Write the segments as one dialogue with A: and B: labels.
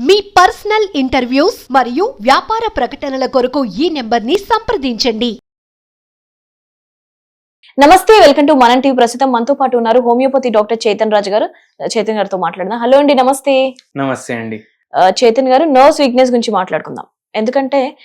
A: మీ personal interviews మరియు వ్యాపార ప్రకటనల కొరకు ఈ నెంబర్ని సంప్రదించండి.
B: నమస్తే వెల్కమ్ టు మనం టీవీ ప్రస్తుతం. మనతో పాటు ఉన్నారు హోమియోపతి డాక్టర్ చేతన్ రాజు గారు. చేతన్ గారితో మాట్లాడదాం. హలో అండి నమస్తే.
C: నమస్తే అండి.
B: ఆ, చేతన్ గారు నర్వ్స్ వీక్నెస్ గురించి మాట్లాడుకుందాం. ఎందుకంటే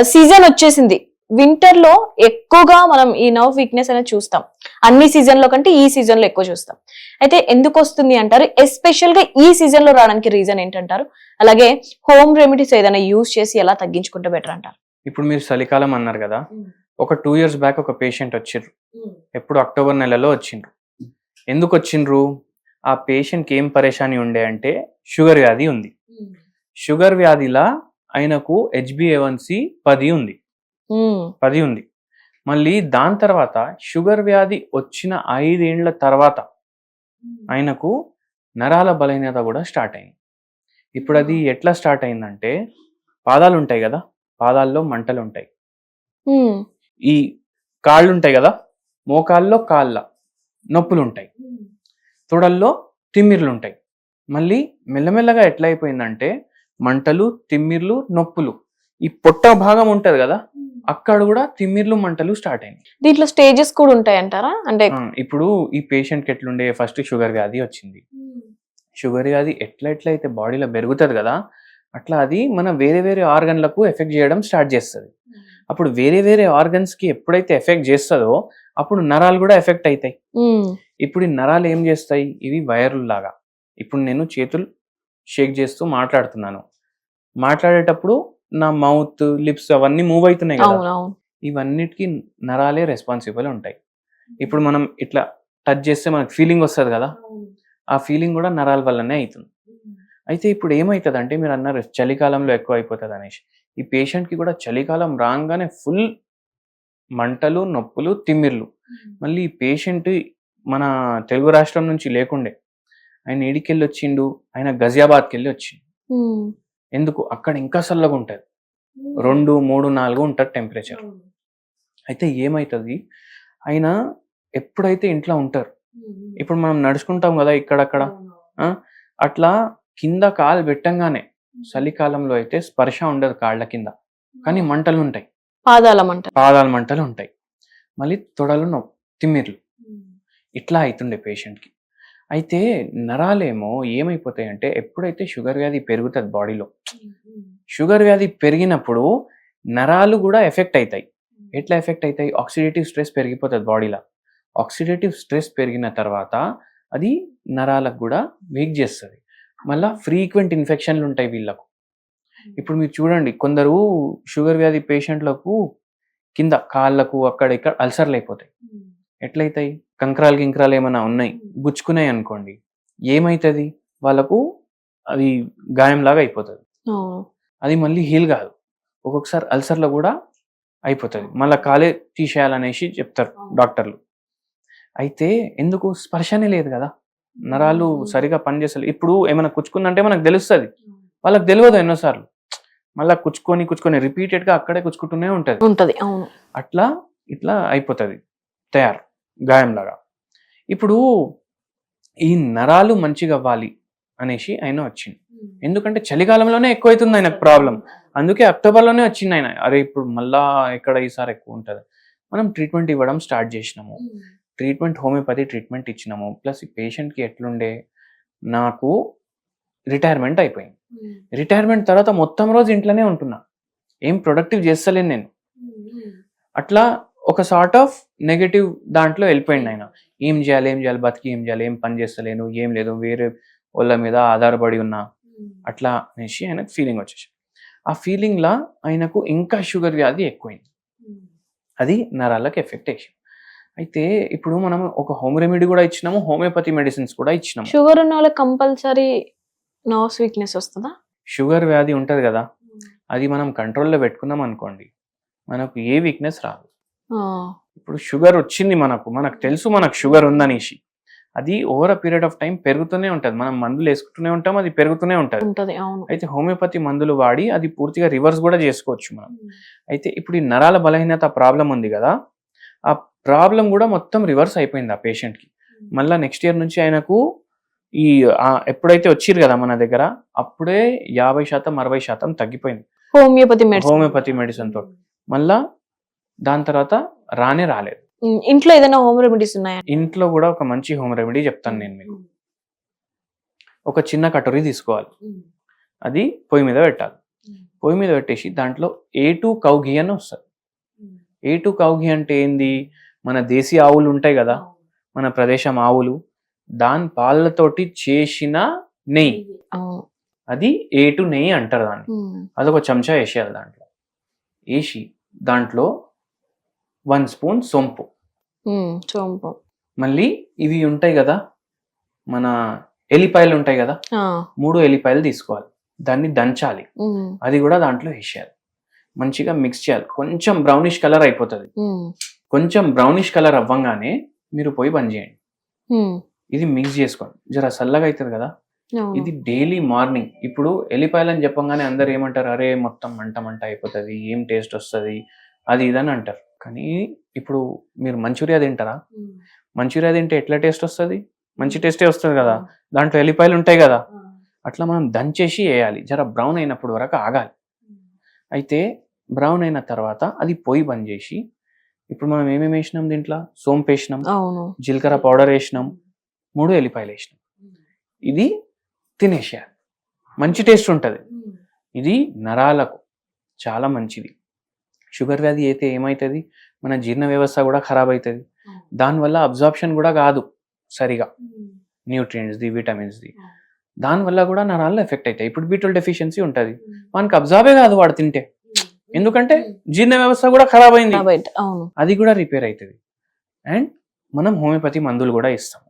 B: సీజన్ వచ్చేసింది. వింటర్లో ఎక్కువగా మనం ఈ నర్వ్ వీక్నెస్ అనేది చూస్తాం. అన్ని సీజన్లో కంటే ఈ సీజన్లో ఎక్కువ చూస్తాం. అయితే ఎందుకు వస్తుంది అంటారు? ఎస్పెషల్గా ఈ సీజన్లో రావడానికి రీజన్ ఏంటంటారు? అలాగే హోమ్ రెమెడీస్ ఏదైనా యూజ్ చేసి ఎలా తగ్గించుకుంటే బెటర్ అంటారు?
C: ఇప్పుడు మీరు చలికాలం అన్నారు కదా ఒక టూ ఇయర్స్ బ్యాక్ ఒక పేషెంట్ వచ్చిర్రు. ఎప్పుడు అక్టోబర్ నెలలో వచ్చిండ్రు. ఎందుకు వచ్చిండ్రు? ఆ పేషెంట్కి ఏం పరేషాని ఉండే అంటే షుగర్ వ్యాధి ఉంది. షుగర్ వ్యాధిలా ఆయనకు హెచ్బిఏవన్సి పది ఉంది. పది ఉంది. మళ్ళీ దాని తర్వాత షుగర్ వ్యాధి వచ్చిన ఐదేండ్ల తర్వాత ఆయనకు నరాల బలహీనత కూడా స్టార్ట్ అయింది. ఇప్పుడు అది ఎట్లా స్టార్ట్ అయిందంటే పాదాలు ఉంటాయి కదా పాదాల్లో మంటలు ఉంటాయి. ఈ కాళ్ళు ఉంటాయి కదా మోకాల్లో కాళ్ళ నొప్పులు ఉంటాయి తొడల్లో తిమ్మిర్లు ఉంటాయి మళ్ళీ మెల్లమెల్లగా ఎట్లా అయిపోయిందంటే మంటలు తిమ్మిర్లు నొప్పులు ఈ పొట్ట భాగం ఉంటది కదా అక్కడ కూడా తిమ్మిర్లు మంటలు స్టార్ట్ అయినాయి.
B: దీంట్లో స్టేజెస్ కూడా ఉంటాయి అంటారా అంటే
C: ఇప్పుడు ఈ పేషెంట్కి ఎట్లుండే ఫస్ట్ షుగర్ వ్యాధి వచ్చింది. షుగర్ వ్యాధి ఎట్లా ఎట్లా అయితే బాడీలో పెరుగుతుంది కదా అట్లా అది మన వేరే వేరే ఆర్గన్లకు ఎఫెక్ట్ చేయడం స్టార్ట్ చేస్తుంది. అప్పుడు వేరే వేరే ఆర్గన్స్కి ఎప్పుడైతే ఎఫెక్ట్ చేస్తుందో అప్పుడు నరాలు కూడా ఎఫెక్ట్ అవుతాయి
B: ఉమ్,
C: ఇప్పుడు ఈ నరాలు ఏం చేస్తాయి? ఇవి వైర్లు లాగా. ఇప్పుడు నేను చేతులు షేక్ చేస్తూ మాట్లాడుతున్నాను. మాట్లాడేటప్పుడు నా మౌత్ లిప్స్ అవన్నీ మూవ్ అవుతున్నాయి కదా. ఇవన్నిటికీ నరాలే రెస్పాన్సిబుల్ ఉంటాయి. ఇప్పుడు మనం ఇట్లా టచ్ చేస్తే మనకు ఫీలింగ్ వస్తుంది కదా. ఆ ఫీలింగ్ కూడా నరాల వల్లనే అవుతుంది అయితే ఇప్పుడు ఏమవుతుంది అంటే మీరు అన్నారు చలికాలంలో ఎక్కువ అయిపోతుంది అనేసి. ఈ పేషెంట్కి కూడా చలికాలం రాగానే ఫుల్ మంటలు నొప్పులు తిమ్మిర్లు. మళ్ళీ ఈ పేషెంట్ మన తెలుగు రాష్ట్రం నుంచి లేకుండే. ఆయన ఏడికెళ్ళి వచ్చిండు ఆయన గజియాబాద్కి వెళ్ళి వచ్చిండు ఎందుకు? అక్కడ ఇంకా చల్లగా ఉంటుంది రెండు మూడు నాలుగు ఉంటుంది టెంపరేచర్ అయితే ఏమవుతుంది ఆయన ఎప్పుడైతే ఇంట్లో ఉంటారు ఇప్పుడు మనం నడుచుకుంటాం కదా ఇక్కడక్కడ అట్లా కింద కాలు పెట్టంగానే చలికాలంలో అయితే స్పర్శ ఉండదు కాళ్ళ కింద. కానీ మంటలు ఉంటాయి
B: పాదాల మంట
C: పాదాల మంటలు ఉంటాయి మళ్ళీ తొడలు నొ తిమ్మిర్లు. ఇట్లా అవుతుండే పేషెంట్కి. అయితే నరాలేమో ఏమైపోతాయి అంటే ఎప్పుడైతే షుగర్ వ్యాధి పెరుగుతుంది బాడీలో షుగర్ వ్యాధి పెరిగినప్పుడు నరాలు కూడా ఎఫెక్ట్ అవుతాయి ఎట్లా ఎఫెక్ట్ అవుతాయి ఆక్సిడేటివ్ స్ట్రెస్ పెరిగిపోతుంది బాడీలో. ఆక్సిడేటివ్ స్ట్రెస్ పెరిగిన తర్వాత అది నరాలకు కూడా వీక్ చేస్తుంది. మళ్ళా ఫ్రీక్వెంట్ ఇన్ఫెక్షన్లు ఉంటాయి వీళ్ళకు. ఇప్పుడు మీరు చూడండి కొందరు షుగర్ వ్యాధి పేషెంట్లకు కింద కాళ్ళకు అక్కడ ఇక్కడ అల్సర్లు అయిపోతాయి. ఎట్లయితాయి? కంకరాలు గింకరాలు ఏమైనా ఉన్నాయి? గుచ్చుకున్నాయి అనుకోండి. ఏమవుతుంది వాళ్ళకు అది గాయంలాగా అయిపోతుంది. అది మళ్ళీ హీల్ కాదు. ఒక్కొక్కసారి అల్సర్లో కూడా అయిపోతుంది. మళ్ళీ కాలే తీసేయాలనేసి చెప్తారు డాక్టర్లు. అయితే ఎందుకు? స్పర్శనే లేదు కదా. నరాలు సరిగా పనిచేస్తలేదు ఇప్పుడు ఏమైనా కుచ్చుకుందంటే మనకు తెలుస్తుంది. వాళ్ళకి తెలియదు ఎన్నోసార్లు. మళ్ళీ కుచ్చుకొని కుచ్చుకొని రిపీటెడ్గా అక్కడే కుచ్చుకుంటూనే ఉంటుంది.
B: ఉంటది. అవును.
C: అట్లా ఇట్లా అయిపోతుంది. తయారు. గాయంలాగా. ఇప్పుడు ఈ నరాలు మంచిగా అవ్వాలి. అనేసి ఆయన వచ్చింది ఎందుకంటే చలికాలంలోనే ఎక్కువ అవుతుంది ఆయనకు ప్రాబ్లం. అందుకే అక్టోబర్లోనే వచ్చింది ఆయన. అరే ఇప్పుడు మళ్ళా ఎక్కడ ఈసారి ఎక్కువ ఉంటుంది? మనం ట్రీట్మెంట్ ఇవ్వడం స్టార్ట్ చేసినాము. ట్రీట్మెంట్ హోమియోపతి ట్రీట్మెంట్ ఇచ్చినాము. ప్లస్ ఈ పేషెంట్కి ఎట్లుండే? నాకు రిటైర్మెంట్ అయిపోయింది. రిటైర్మెంట్ తర్వాత మొత్తం రోజు ఇంట్లోనే ఉంటున్నా. ఏం ప్రొడక్టివ్ చేస్తలేను నేను. అట్లా ఒక సార్ట్ ఆఫ్ నెగటివ్ దాంట్లో వెళ్ళిపోయింది ఆయన. ఏం చేయాలి ఏం చేయాలి బతికి ఏం చేయాలి ఏం పని చేస్తలేను ఏం లేదు వేరే వాళ్ళ మీద ఆధారపడి ఉన్నా. అట్లా అనేసి ఆయనకు ఫీలింగ్ వచ్చేసి. ఆ ఫీలింగ్లా ఆయనకు ఇంకా షుగర్ వ్యాధి ఎక్కువైంది. అది నరాలకు ఎఫెక్ట్ వేసింది అయితే ఇప్పుడు మనం ఒక హోమ్ రెమెడీ కూడా ఇచ్చినాము హోమియోపతి మెడిసిన్స్ కూడా ఇచ్చినాము.
B: షుగర్ ఉన్న వాళ్ళకి కంపల్సరీ నర్వ్స్ వీక్నెస్ వస్తుందా?
C: షుగర్ వ్యాధి ఉంటది కదా. అది మనం కంట్రోల్లో పెట్టుకున్నాం అనుకోండి. మనకు ఏ వీక్నెస్ రాదు. ఇప్పుడు షుగర్ వచ్చింది మనకు మనకు తెలుసు మనకు షుగర్ ఉందనేసి. అది over a period of time పెరుగుతూనే ఉంటుంది. మనం మందులు వేసుకుంటూనే ఉంటాం అది పెరుగుతూనే ఉంటుంది.
B: ఉంటది అవును.
C: అయితే హోమియోపతి మందులు వాడి అది పూర్తిగా రివర్స్ కూడా చేసుకోవచ్చు మనం. అయితే ఇప్పుడు ఈ నరాల బలహీనత ప్రాబ్లం ఉంది కదా ఆ ప్రాబ్లం కూడా మొత్తం రివర్స్ అయిపోయింది ఆ పేషెంట్కి. మళ్ళీ నెక్స్ట్ ఇయర్ నుంచి ఆయనకు ఈ ఎప్పుడైతే వచ్చిర్రు కదా మన దగ్గర అప్పుడే యాభై శాతం అరవై శాతం తగ్గిపోయింది.
B: హోమియోపతి
C: హోమియోపతి మెడిసిన్తో మళ్ళా దాని తర్వాత రానే రాలేదు.
B: ఇంట్లో ఏదైనా హోమ్ రెమెడీస్ ఉన్నాయా?
C: ఇంట్లో కూడా ఒక మంచి హోమ్ రెమెడీ చెప్తాను నేను మీకు. ఒక చిన్న కటోరీ తీసుకోవాలి. అది పొయ్యి మీద పెట్టాలి. పొయ్యి మీద పెట్టేసి దాంట్లో ఏ టూ కౌ ఘీ అని వస్తుంది. ఏ టూ కౌ ఘీ అంటే ఏంది? మన దేశీ ఆవులు ఉంటాయి కదా మన ప్రదేశం ఆవులు దాని పాలతోటి చేసిన నెయ్యి. అది ఏ టు నెయ్యి అంటారు దాన్ని. అదొక చెంచా వేసేయాలి దాంట్లో. వేసి దాంట్లో వన్ స్పూన్ సొంపు.
B: సోంపు.
C: మళ్ళీ ఇవి ఉంటాయి కదా మన ఎలిపాయలు ఉంటాయి కదా మూడు ఎలిపాయలు తీసుకోవాలి. దాన్ని దంచాలి. అది కూడా దాంట్లో వేసేయాలి. మంచిగా మిక్స్ చేయాలి. కొంచెం బ్రౌనిష్ కలర్ అయిపోతుంది. కొంచెం బ్రౌనిష్ కలర్ అవ్వంగానే మీరు పోయి బంద్ చేయండి. ఇది మిక్స్ చేసుకోండి. జర చల్లగా అవుతుంది కదా. ఇది డైలీ మార్నింగ్ ఇప్పుడు ఎల్లిపాయలు అని చెప్పంగానే అందరు ఏమంటారు? అరే మొత్తం మంట మంట అయిపోతుంది. ఏం టేస్ట్ వస్తుంది? అది ఇదని అంటారు. కానీ ఇప్పుడు మీరు మంచూరియా తింటారా? మంచూరియా తింటే ఎట్లా టేస్ట్ వస్తుంది? మంచి టేస్టే వస్తుంది కదా. దాంట్లో ఎల్లిపాయలు ఉంటాయి కదా. అట్లా మనం దంచేసి వేయాలి. జర బ్రౌన్ అయినప్పుడు వరకు ఆగాలి. అయితే బ్రౌన్ అయిన తర్వాత అది పొయ్యి బంద్ చేసి ఇప్పుడు మనం ఏమేమి వేసినాం దీంట్లో? సోంపు వేసినాం
B: అవును.
C: జీలకర్ర పౌడర్ వేసినాం మూడు ఎల్లిపాయలు వేసినాం. ఇది తినేసేయాలి. మంచి టేస్ట్ ఉంటుంది. ఇది నరాలకు చాలా మంచిది. షుగర్ వ్యాధి అయితే ఏమవుతుంది మన జీర్ణ వ్యవస్థ కూడా ఖరాబ్ అవుతుంది దానివల్ల అబ్జార్ప్షన్ కూడా కాదు సరిగా. న్యూట్రియంట్స్ది విటమిన్స్ది దానివల్ల కూడా నరాల్లో ఎఫెక్ట్ అవుతాయి ఇప్పుడు బీటల్ డెఫిషియన్సీ ఉంటుంది. మనకి అబ్జార్బే కాదు వాడు తింటే. ఎందుకంటే జీర్ణ వ్యవస్థ కూడా ఖరాబ్ అయింది. అది కూడా రిపేర్ అవుతుంది అండ్ మనం హోమియోపతి మందులు కూడా ఇస్తాం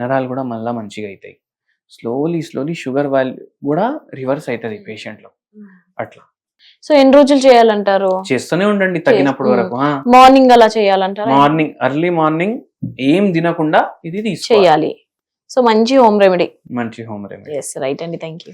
C: నరాలు కూడా మళ్ళా మంచిగా అవుతాయి స్లోలీ స్లోలీ షుగర్ వాల్యూ కూడా రివర్స్ అవుతుంది పేషెంట్లో. అట్లా.
B: సో ఎన్ని రోజులు చేయాలంటారు?
C: చేస్తూనే ఉండండి తగ్గినప్పుడు
B: చేస్తూ-
C: వరకు.
B: మార్నింగ్ అలా చేయాలంటారా?
C: మార్నింగ్ ఎర్లీ మార్నింగ్ ఏం తినకుండా ఇది
B: చేయాలి. సో మంచి హోమ్ రెమెడీ.
C: మంచి హోమ్ రెమెడీ.
B: ఎస్ రైట్ అండి. Thank you